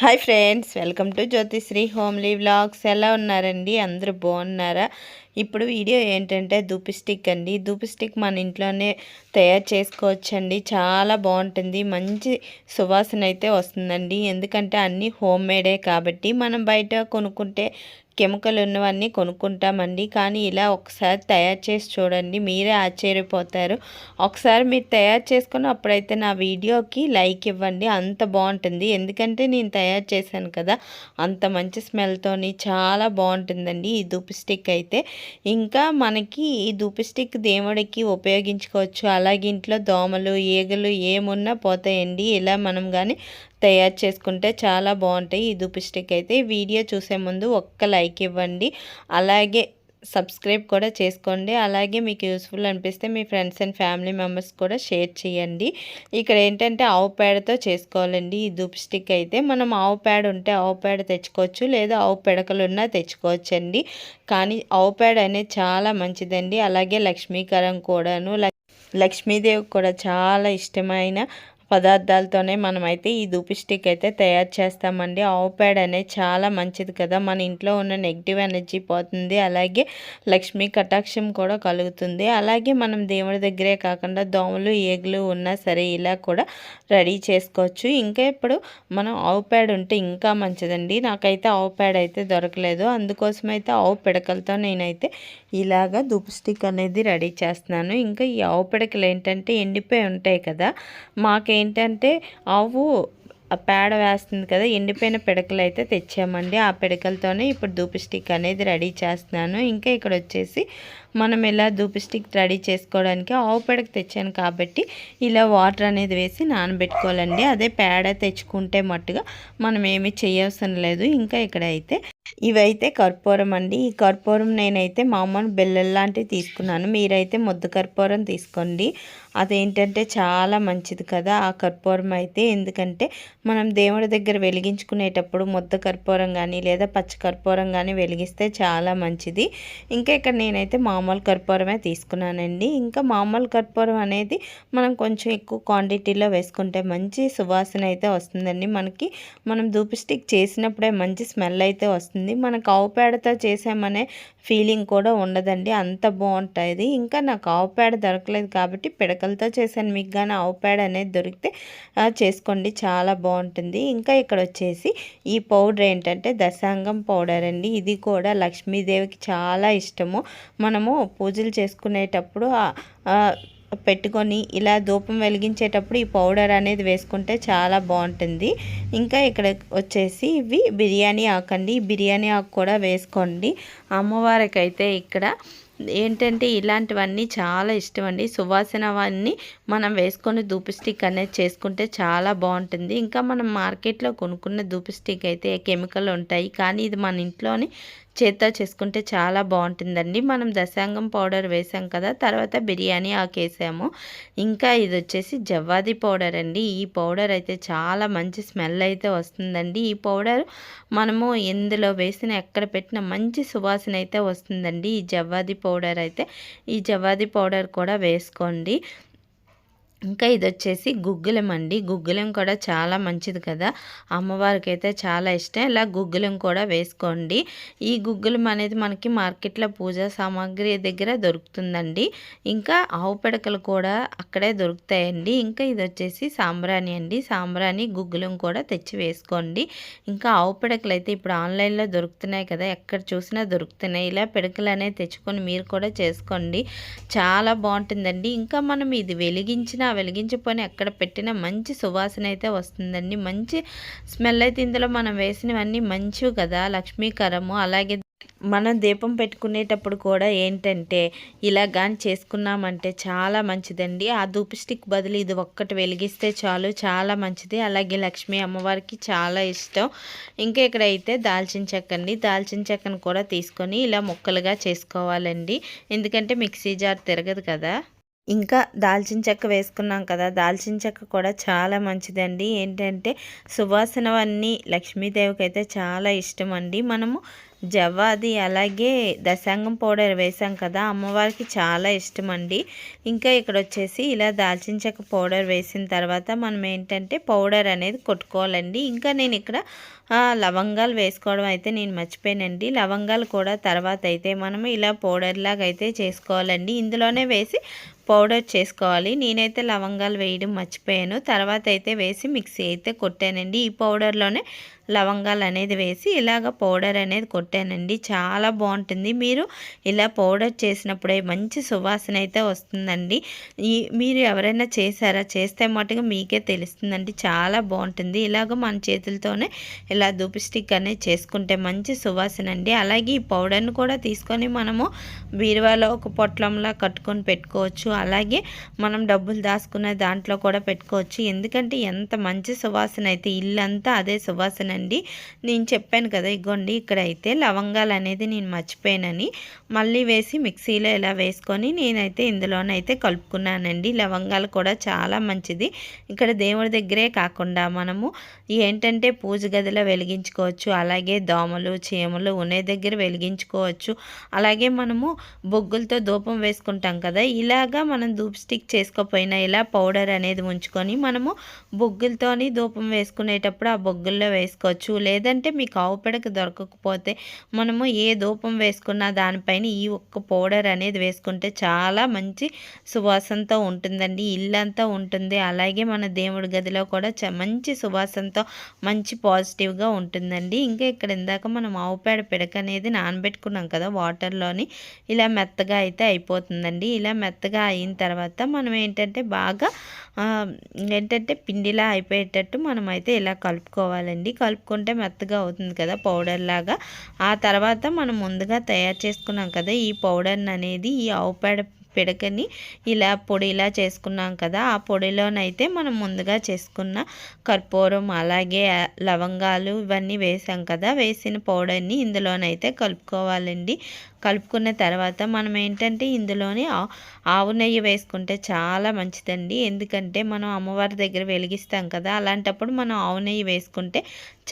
Hi friends welcome to Jyothisri homely vlogs. ఎలా ఉన్నారండి? అందరూ బాగున్నారా? ఇప్పుడు వీడియో ఏంటంటే దూపి స్టిక్ అండి. దూపి స్టిక్ మన ఇంట్లోనే తయారు చేసుకోవచ్చండి. చాలా బాగుంటుంది. మంచి సువాసన అయితే వస్తుందండి. ఎందుకంటే అన్నీ హోమ్ మేడే కాబట్టి మనం బయట కొనుక్కుంటే కెమికల్ ఉన్నవన్నీ కొనుక్కుంటామండి. కానీ ఇలా ఒకసారి తయారు చేసి చూడండి మీరే ఆశ్చర్యపోతారు. ఒకసారి మీరు తయారు చేసుకుని అప్పుడైతే నా వీడియోకి లైక్ ఇవ్వండి అంత బాగుంటుంది. ఎందుకంటే నేను తయారు చేశాను కదా అంత మంచి స్మెల్తోని చాలా బాగుంటుందండి ఈ ధూప్ స్టిక్ అయితే. ఇంకా మనకి ఈ ధూప్ స్టిక్ దేవుడికి ఉపయోగించుకోవచ్చు. అలాగే ఇంట్లో దోమలు ఈగలు ఏమున్నా పోతాయండి. ఇలా మనం కానీ తయారు చేసుకుంటే చాలా బాగుంటాయి. ఈ ధూప్ స్టిక్ అయితే వీడియో చూసే ముందు ఒక్క లైక్ ఇవ్వండి. అలాగే సబ్స్క్రైబ్ కూడా చేసుకోండి. అలాగే మీకు యూస్ఫుల్ అనిపిస్తే మీ ఫ్రెండ్స్ అండ్ ఫ్యామిలీ మెంబర్స్ కూడా షేర్ చేయండి. ఇక్కడ ఏంటంటే ఆవు పేడతో చేసుకోవాలండి. ఈ దుప్స్టిక్ అయితే మనం ఆవు పేడ ఉంటే ఆవు పేడ తెచ్చుకోవచ్చు లేదా ఆవు పిడకలు ఉన్నా తెచ్చుకోవచ్చండి. కానీ ఆవు పేడ అనేది చాలా మంచిదండి. అలాగే లక్ష్మీకరం కూడాను లక్ష్మీదేవి కూడా చాలా ఇష్టమైన పదార్థాలతోనే మనమైతే ఈ దూపి స్టిక్ అయితే తయారు చేస్తామండి. ఆవు పేడ అనేది చాలా మంచిది కదా. మన ఇంట్లో ఉన్న నెగిటివ్ ఎనర్జీ పోతుంది. అలాగే లక్ష్మీ కటాక్షం కూడా కలుగుతుంది. అలాగే మనం దేవుడి దగ్గరే కాకుండా దోమలు ఏగులు ఉన్నా సరే ఇలా కూడా రెడీ చేసుకోవచ్చు. ఇంకా ఇప్పుడు మనం ఆవు పేడ ఉంటే ఇంకా మంచిదండి. నాకైతే ఆవు పేడ అయితే దొరకలేదు. అందుకోసం అయితే ఆవు పిడకలతో నేనైతే ఇలాగా దూపు స్టిక్ అనేది రెడీ చేస్తున్నాను. ఇంకా ఈ ఆవు పిడకలు ఏంటంటే ఎండిపోయి ఉంటాయి కదా. మాకే ఏంటంటే ఆవు పేడ వేస్తుంది కదా ఎండిపోయిన పిడకలు అయితే తెచ్చామండి. ఆ పిడకలతోనే ఇప్పుడు ధూపి స్టిక్ అనేది రెడీ చేస్తున్నాను. ఇంకా ఇక్కడ వచ్చేసి మనం ఇలా దూపు స్టిక్ రెడీ చేసుకోవడానికి ఆవు పిడక తెచ్చాను కాబట్టి ఇలా వాటర్ అనేది వేసి నానబెట్టుకోవాలండి. అదే పేడ తెచ్చుకుంటే మట్టుగా మనం ఏమి చేయవసరం లేదు. ఇంకా ఇక్కడ అయితే ఇవైతే కర్పూరం అండి. ఈ కర్పూరం నేనైతే మామూలు బెల్లం లాంటివి తీసుకున్నాను. మీరైతే ముద్ద కర్పూరం తీసుకోండి. అదేంటంటే చాలా మంచిది కదా ఆ కర్పూరం అయితే. ఎందుకంటే మనం దేవుడి దగ్గర వెలిగించుకునేటప్పుడు ముద్ద కర్పూరం కానీ లేదా పచ్చ కర్పూరం కానీ వెలిగిస్తే చాలా మంచిది. ఇంకా ఇక్కడ నేనైతే మామూలు కర్పూరమే తీసుకున్నానండి. ఇంకా మామూలు కర్పూరం అనేది మనం కొంచెం ఎక్కువ క్వాంటిటీలో వేసుకుంటే మంచి సువాసన అయితే వస్తుందండి. మనకి మనం ధూప్ స్టిక్ చేసినప్పుడే మంచి స్మెల్ అయితే వస్తుంది. మనకు ఆవు పేడతో చేసామనే ఫీలింగ్ కూడా ఉండదండి. అంత బాగుంటుంది. ఇంకా నాకు ఆవు పేడ దొరకలేదు కాబట్టి పిడకలతో చేశాను. మీకు కానీ ఆవు పేడ అనేది దొరికితే చేసుకోండి. చాలా బాగుంటుంది. ఇంకా ఇక్కడ వచ్చేసి ఈ పౌడర్ ఏంటంటే దశాంగం పౌడర్ అండి. ఇది కూడా లక్ష్మీదేవికి చాలా ఇష్టము. మనము పూజలు చేసుకునేటప్పుడు పెట్టుకొని ఇలా ధూపం వెలిగించేటప్పుడు ఈ పౌడర్ అనేది వేసుకుంటే చాలా బాగుంటుంది. ఇంకా ఇక్కడ వచ్చేసి ఇవి బిర్యానీ ఆకండి బిర్యానీ ఆకు కూడా వేసుకోండి. అమ్మవారికి అయితే ఇక్కడ ఏంటంటే ఇలాంటివన్నీ చాలా ఇష్టం అండి సువాసనవన్నీ మనం వేసుకొని ధూపు స్టిక్ అనేది చేసుకుంటే చాలా బాగుంటుంది. ఇంకా మనం మార్కెట్లో కొనుక్కున్న ధూపు స్టిక్ అయితే కెమికల్ ఉంటాయి. కానీ ఇది మన ఇంట్లోని చేత్తో చేసుకుంటే చాలా బాగుంటుందండి. మనం దశాంగం పౌడర్ వేసాం కదా తర్వాత బిర్యానీ ఆకేసాము. ఇంకా ఇది వచ్చేసి జవ్వాది పౌడర్ అండి. ఈ పౌడర్ అయితే చాలా మంచి స్మెల్ అయితే వస్తుందండి. ఈ పౌడర్ మనము ఎందులో వేసిన ఎక్కడ పెట్టిన మంచి సువాసన అయితే వస్తుందండి. ఈ జవ్వాది పౌడర్ అయితే ఈ జవ్వాది పౌడర్ కూడా వేసుకోండి. ఇంకా ఇది వచ్చేసి గుగ్గులం అండి. గుగ్గులం కూడా చాలా మంచిది కదా. అమ్మవారికి అయితే చాలా ఇష్టం. ఇలా గుగ్గులం కూడా వేసుకోండి. ఈ గుగ్గులం అనేది మనకి మార్కెట్లో పూజా సామాగ్రి దగ్గర దొరుకుతుందండి. ఇంకా ఆవు పిడకలు కూడా అక్కడే దొరుకుతాయండి. ఇంకా ఇది వచ్చేసి సాంబ్రాణి అండి. సాంబ్రాణి గుగ్గులం కూడా తెచ్చి వేసుకోండి. ఇంకా ఆవు పిడకలు అయితే ఇప్పుడు ఆన్లైన్లో దొరుకుతున్నాయి కదా. ఎక్కడ చూసినా దొరుకుతున్నాయి. ఇలా పిడకలు అనేవి తెచ్చుకొని మీరు కూడా చేసుకోండి. చాలా బాగుంటుందండి. ఇంకా మనం ఇది వెలిగించిన వెలిగించిపోయిన ఎక్కడ పెట్టినా మంచి సువాసన అయితే వస్తుందండి. మంచి స్మెల్ అయితే ఇందులో మనం వేసినవన్నీ మంచివి కదా లక్ష్మీకరము. అలాగే మనం దీపం పెట్టుకునేటప్పుడు కూడా ఏంటంటే ఇలా కానీ చేసుకున్నామంటే చాలా మంచిదండి. ఆ ధూప్ స్టిక్ బదులు ఇది ఒక్కటి వెలిగిస్తే చాలు చాలా మంచిది. అలాగే లక్ష్మీ అమ్మవారికి చాలా ఇష్టం. ఇంకా ఇక్కడైతే దాల్చిన చెక్క అండి దాల్చిన చెక్కను కూడా తీసుకొని ఇలా ముక్కలుగా చేసుకోవాలండి. ఎందుకంటే మిక్సీ జార్ తిరగదు కదా. ఇంకా దాల్చిన చెక్క వేసుకున్నాం కదా దాల్చిన చెక్క కూడా చాలా మంచిదండి. ఏంటంటే సువాసనవన్నీ లక్ష్మీదేవికి అయితే చాలా ఇష్టం అండి మనము జవాది అలాగే దశాంగం పౌడర్ వేసాం కదా అమ్మవారికి చాలా ఇష్టం అండి ఇంకా ఇక్కడ వచ్చేసి ఇలా దాల్చిన చెక్క పౌడర్ వేసిన తర్వాత మనం ఏంటంటే పౌడర్ అనేది కొట్టుకోవాలండి. ఇంకా నేను ఇక్కడ లవంగాలు వేసుకోవడం అయితే నేను మర్చిపోయానండి. లవంగాలు కూడా తర్వాత అయితే మనం ఇలా పౌడర్ లాగా అయితే చేసుకోవాలండి. ఇందులోనే వేసి పౌడర్ చేసుకోవాలి. నేనైతే లవంగాలు వేయడం మర్చిపోయాను. తర్వాత అయితే వేసి మిక్సీ అయితే కొట్టానండి. ఈ పౌడర్లోనే లవంగాలు అనేది వేసి ఇలాగ పౌడర్ అనేది కొట్టానండి. చాలా బాగుంటుంది. మీరు ఇలా పౌడర్ చేసినప్పుడే మంచి సువాసన అయితే వస్తుందండి. ఈ మీరు ఎవరైనా చేశారా? చేస్తే మటుగా మీకే తెలుస్తుందండి. చాలా బాగుంటుంది. ఇలాగ మన చేతులతోనే ఇలా దూపి స్టిక్ అనేది చేసుకుంటే మంచి సువాసన అండి. అలాగే ఈ పౌడర్ని కూడా తీసుకొని మనము బీరువాలో ఒక పొట్లంలా కట్టుకొని పెట్టుకోవచ్చు. అలాగే మనం డబ్బులు దాచుకునే దాంట్లో కూడా పెట్టుకోవచ్చు. ఎందుకంటే ఎంత మంచి సువాసన అయితే ఇల్లంతా అదే సువాసన అండి నేను చెప్పాను కదా ఇగోండి ఇక్కడైతే లవంగాలు అనేది నేను మర్చిపోయానని. మళ్ళీ వేసి మిక్సీలో ఇలా వేసుకొని నేనైతే ఇందులోనైతే కలుపుకున్నానండి. లవంగాలు కూడా చాలా మంచిది. ఇక్కడ దేవుడి దగ్గరే కాకుండా మనము ఏంటంటే పూజ గదిలో వెలిగించుకోవచ్చు. అలాగే దోమలు చీమలు ఉనే దగ్గర వెలిగించుకోవచ్చు. అలాగే మనము బొగ్గులతో ధూపం వేసుకుంటాం కదా ఇలాగా మనం ధూప్ స్టిక్ చేసుకోపోయినా ఇలా పౌడర్ అనేది ఉంచుకొని మనము బొగ్గులతోని ధూపం వేసుకునేటప్పుడు ఆ బొగ్గుల్లో వేసుకోవచ్చు. లేదంటే మీకు ఆవు పెడక దొరకకపోతే మనము ఏ ధూపం వేసుకున్నా దానిపైన ఈ ఒక్క పౌడర్ అనేది వేసుకుంటే చాలా మంచి సువాసనతో ఉంటుందండి. ఇల్లంతా ఉంటుంది. అలాగే మన దేవుడి గదిలో కూడా మంచి సువాసనతో మంచి పాజిటివ్గా ఉంటుందండి. ఇంకా ఇక్కడ ఇందాక మనం ఆవు పేడ పిడక అనేది నానబెట్టుకున్నాం కదా వాటర్లోని. ఇలా మెత్తగా అయితే అయిపోతుందండి. ఇలా మెత్తగా అయిన తర్వాత మనం ఏంటంటే బాగా ఏంటంటే పిండిలా అయిపోయేటట్టు మనం అయితే ఇలా కలుపుకోవాలండి. కలుపుకుంటే మెత్తగా అవుతుంది కదా పౌడర్ లాగా. ఆ తర్వాత మనం ముందుగా తయారు చేసుకున్నాం కదా ఈ పౌడర్ని అనేది ఈ ఆవు పేడ పిడకని ఇలా పొడిలా చేసుకున్నాం కదా ఆ పొడిలోనైతే మనం ముందుగా చేసుకున్న కర్పూరం అలాగే లవంగాలు ఇవన్నీ వేసాం కదా. వేసిన పౌడర్ని ఇందులోనైతే కలుపుకోవాలండి. కలుపుకున్న తర్వాత మనం ఏంటంటే ఇందులోనే ఆవు నెయ్యి వేసుకుంటే చాలా మంచిదండి. ఎందుకంటే మనం అమ్మవారి దగ్గర వెలిగిస్తాం కదా అలాంటప్పుడు మనం ఆవు నెయ్యి వేసుకుంటే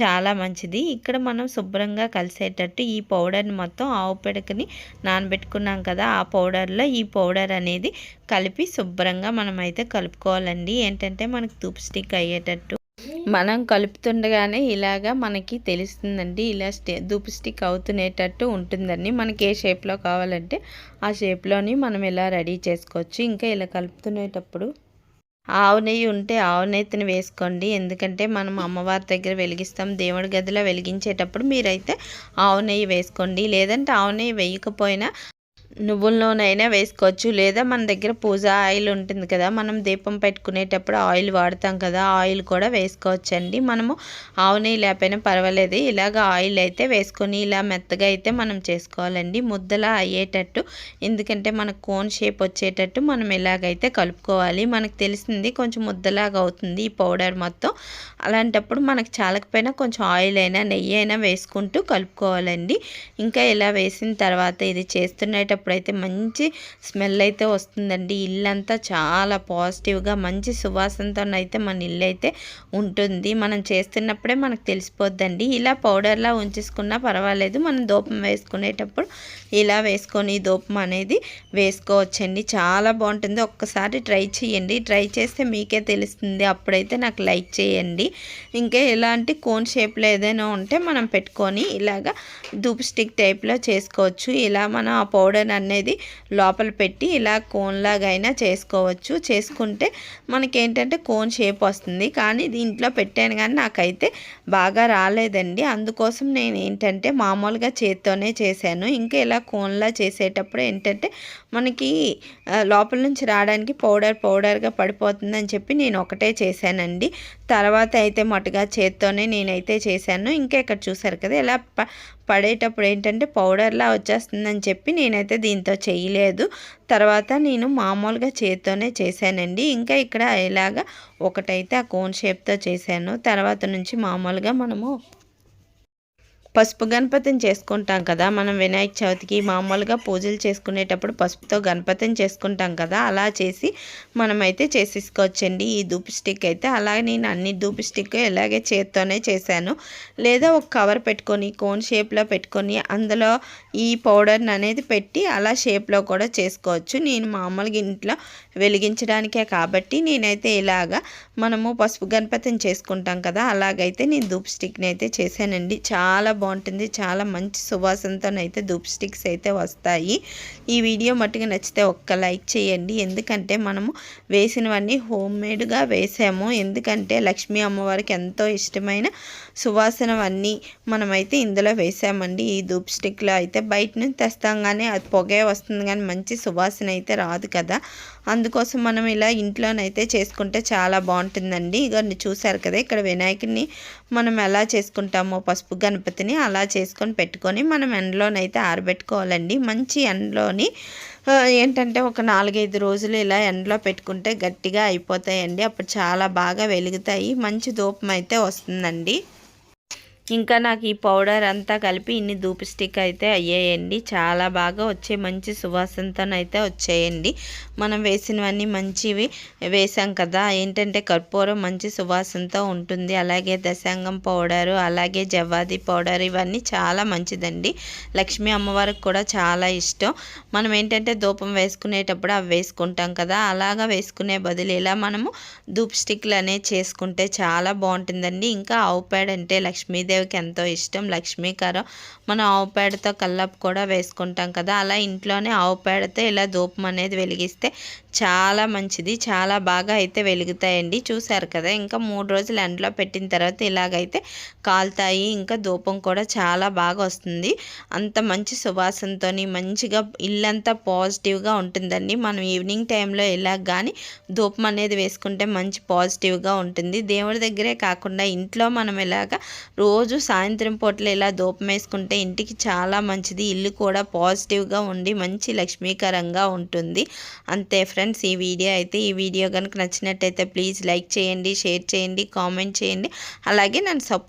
చాలా మంచిది. ఇక్కడ మనం శుభ్రంగా కలిసేటట్టు ఈ పౌడర్ని మొత్తం ఆవు పిడకని నానబెట్టుకున్నాం కదా ఆ పౌడర్లో ఈ పౌడర్ అనేది కలిపి శుభ్రంగా మనమైతే కలుపుకోవాలండి. ఏంటంటే మనకు తూపు స్టిక్ అయ్యేటట్టు. మనం కలుపుతుండగానే ఇలాగా మనకి తెలుస్తుందండి. ఇలా స్టే దూపు స్టిక్ అవుతునేటట్టు ఉంటుందండి. మనకి ఏ షేప్లో కావాలంటే ఆ షేప్లోని మనం ఇలా రెడీ చేసుకోవచ్చు. ఇంకా ఇలా కలుపుతునేటప్పుడు ఆవు నెయ్యి ఉంటే ఆవు నెయ్యిని వేసుకోండి. ఎందుకంటే మనం అమ్మవారి దగ్గర వెలిగిస్తాం. దేవుడి గదిలో వెలిగించేటప్పుడు మీరైతే ఆవు నెయ్యి వేసుకోండి. లేదంటే ఆవు నెయ్యి వేయకపోయినా నువ్వుల నూనె అయినా వేసుకోవచ్చు. లేదా మన దగ్గర పూజ ఆయిల్ ఉంటుంది కదా మనం దీపం పెట్టుకునేటప్పుడు ఆయిల్ వాడతాం కదా ఆయిల్ కూడా వేసుకోవచ్చండి. మనము ఆవు నెయ్యి లేకపోయినా పర్వాలేదు. ఇలాగ ఆయిల్ అయితే వేసుకొని ఇలా మెత్తగా అయితే మనం చేసుకోవాలండి. ముద్దలా అయ్యేటట్టు ఎందుకంటే మనకు కోన్ షేప్ వచ్చేటట్టు మనం ఇలాగైతే కలుపుకోవాలి. మనకు తెలిసింది కొంచెం ముద్దలాగా అవుతుంది ఈ పౌడర్ మొత్తం. అలాంటప్పుడు మనకు చాలకపోయినా కొంచెం ఆయిల్ అయినా నెయ్యి అయినా వేసుకుంటూ కలుపుకోవాలండి. ఇంకా ఇలా వేసిన తర్వాత ఇది చేస్తున్నప్పుడు అప్పుడైతే మంచి స్మెల్ అయితే వస్తుందండి. ఇల్లంతా చాలా పాజిటివ్గా మంచి సువాసనతో అయితే మన ఇల్లు అయితే ఉంటుంది. మనం చేస్తున్నప్పుడే మనకు తెలిసిపోద్దండి. ఇలా పౌడర్లా ఉంచేసుకున్నా పర్వాలేదు. మనం దూపం వేసుకునేటప్పుడు ఇలా వేసుకొని దూపం అనేది వేసుకోవచ్చండి. చాలా బాగుంటుంది. ఒక్కసారి ట్రై చేయండి. ట్రై చేస్తే మీకే తెలుస్తుంది. అప్పుడైతే నాకు లైక్ చేయండి. ఇంకా ఎలాంటి కోన్ షేప్లో ఏదైనా ఉంటే మనం పెట్టుకొని ఇలాగా ధూప్ స్టిక్ టైప్లో చేసుకోవచ్చు. ఇలా మనం ఆ పౌడర్ అనేది లోపల పెట్టి ఇలా కోన్లాగైనా చేసుకోవచ్చు. చేసుకుంటే మనకేంటంటే కోన్ షేప్ వస్తుంది. కానీ దీంట్లో పెట్టాను కానీ నాకైతే బాగా రాలేదండి. అందుకోసం నేను ఏంటంటే మామూలుగా చేత్తోనే చేశాను. ఇంకా ఇలా కోన్లా చేసేటప్పుడు ఏంటంటే మనకి లోపల నుంచి రావడానికి పౌడర్ పౌడర్గా పడిపోతుందని చెప్పి నేను ఒకటే చేశానండి. తర్వాత అయితే మటుగా చేత్తోనే నేనైతే చేశాను. ఇంకా ఇక్కడ చూసారు కదా ఇలా పడేటప్పుడు ఏంటంటే పౌడర్లా వచ్చేస్తుందని చెప్పి నేనైతే దీంతో చేయలేదు. తర్వాత నేను మామూలుగా చేత్తోనే చేశానండి. ఇంకా ఇక్కడ ఇలాగా ఒకటైతే ఆ కోన్ షేప్తో చేశాను. తర్వాత నుంచి మామూలుగా మనము పసుపు గణపతిని చేసుకుంటాం కదా. మనం వినాయక చవితికి మామూలుగా పూజలు చేసుకునేటప్పుడు పసుపుతో గణపతిని చేసుకుంటాం కదా. అలా చేసి మనమైతే చేసేసుకోవచ్చండి. ఈ దూపు స్టిక్ అయితే అలాగే నేను అన్ని దూపు స్టిక్ ఇలాగే చేత్తోనే చేశాను. లేదా ఒక కవర్ పెట్టుకొని కోన్ షేప్లో పెట్టుకొని అందులో ఈ పౌడర్ని అనేది పెట్టి అలా షేప్లో కూడా చేసుకోవచ్చు. నేను మామూలుగా ఇంట్లో వెలిగించడానికే కాబట్టి నేనైతే ఇలాగా మనము పసుపు గణపతిని చేసుకుంటాం కదా. అలాగైతే నేను ధూప్ స్టిక్ని అయితే చేశానండి. చాలా బాగుంటుంది. చాలా మంచి సువాసనతోనైతే ధూప్ స్టిక్స్ అయితే వస్తాయి. ఈ వీడియో మట్టుగా నచ్చితే ఒక్క లైక్ చేయండి. ఎందుకంటే మనము వేసినవన్నీ హోమ్ మేడ్గా వేసాము. ఎందుకంటే లక్ష్మీ అమ్మవారికి ఎంతో ఇష్టమైన సువాసనవన్నీ మనమైతే ఇందులో వేసామండి. ఈ ధూప్ స్టిక్లో అయితే బయట నుంచి తెస్తాం కానీ అది పొగే వస్తుంది కానీ మంచి సువాసన అయితే రాదు కదా. అందుకోసం మనం ఇలా ఇంట్లోనైతే చేసుకుంటే చాలా బాగుంటుందండి. ఇక చూసారు కదా ఇక్కడ వినాయకుడిని మనం ఎలా చేసుకుంటామో పసుపు గణపతిని అలా చేసుకొని పెట్టుకొని మనం ఎండలోనైతే ఆరబెట్టుకోవాలండి. మంచి ఎండలోని ఏంటంటే ఒక నాలుగైదు రోజులు ఇలా ఎండలో పెట్టుకుంటే గట్టిగా అయిపోతాయండి. అప్పుడు చాలా బాగా వెలుగుతాయి. మంచి ధూపం అయితే వస్తుందండి. ఇంకా నాకు ఈ పౌడర్ అంతా కలిపి ఇన్ని ధూప్ స్టిక్ అయితే అయ్యాయండి. చాలా బాగా వచ్చే మంచి సువాసనతోనైతే వచ్చాయండి. మనం వేసినవన్నీ మంచివి వేసాం కదా. ఏంటంటే కర్పూరం మంచి సువాసనతో ఉంటుంది. అలాగే దశాంగం పౌడరు అలాగే జవాది పౌడర్ ఇవన్నీ చాలా మంచిదండి. లక్ష్మీ అమ్మవారికి కూడా చాలా ఇష్టం. మనం ఏంటంటే ధూపం వేసుకునేటప్పుడు అవి వేసుకుంటాం కదా. అలాగా వేసుకునే బదులు ఇలా మనము ధూప్ స్టిక్లు అనేవి చేసుకుంటే చాలా బాగుంటుందండి. ఇంకా ఆవు పేడ అంటే లక్ష్మీదేవి లక్ష్మీదేవికి ఎంతో ఇష్టం లక్ష్మీకరం మనం ఆవు పేడతో కల్లపు కూడా వేసుకుంటాం కదా అలా ఇంట్లోనే ఆవు పేడతో ఇలా ధూపం అనేది వెలిగిస్తే చాలా మంచిది. చాలా బాగా అయితే వెలుగుతాయండి. చూసారు కదా ఇంకా మూడు రోజులు ఎండలో పెట్టిన తర్వాత ఇలాగైతే కాలుతాయి. ఇంకా ధూపం కూడా చాలా బాగా వస్తుంది. అంత మంచి సువాసనతో మంచిగా ఇల్లంతా పాజిటివ్గా ఉంటుందండి. మనం ఈవినింగ్ టైంలో ఇలా కానీ ధూపం అనేది వేసుకుంటే మంచి పాజిటివ్గా ఉంటుంది. దేవుడి దగ్గరే కాకుండా ఇంట్లో మనం ఇలాగ రోజు సాయంత్రం పూటలు ఇలా ధూపం వేసుకుంటే ఇంటికి చాలా మంచిది. ఇల్లు కూడా పాజిటివ్గా ఉండి మంచి లక్ష్మీకరంగా ఉంటుంది. అంతే ఫ్రెండ్స్. ఫ్రెండ్స్ ఈ వీడియో అయితే ఈ వీడియో కనుక నచ్చినట్టయితే ప్లీజ్ లైక్ చేయండి షేర్ చేయండి కామెంట్ చేయండి. అలాగే నన్ను సపోర్ట్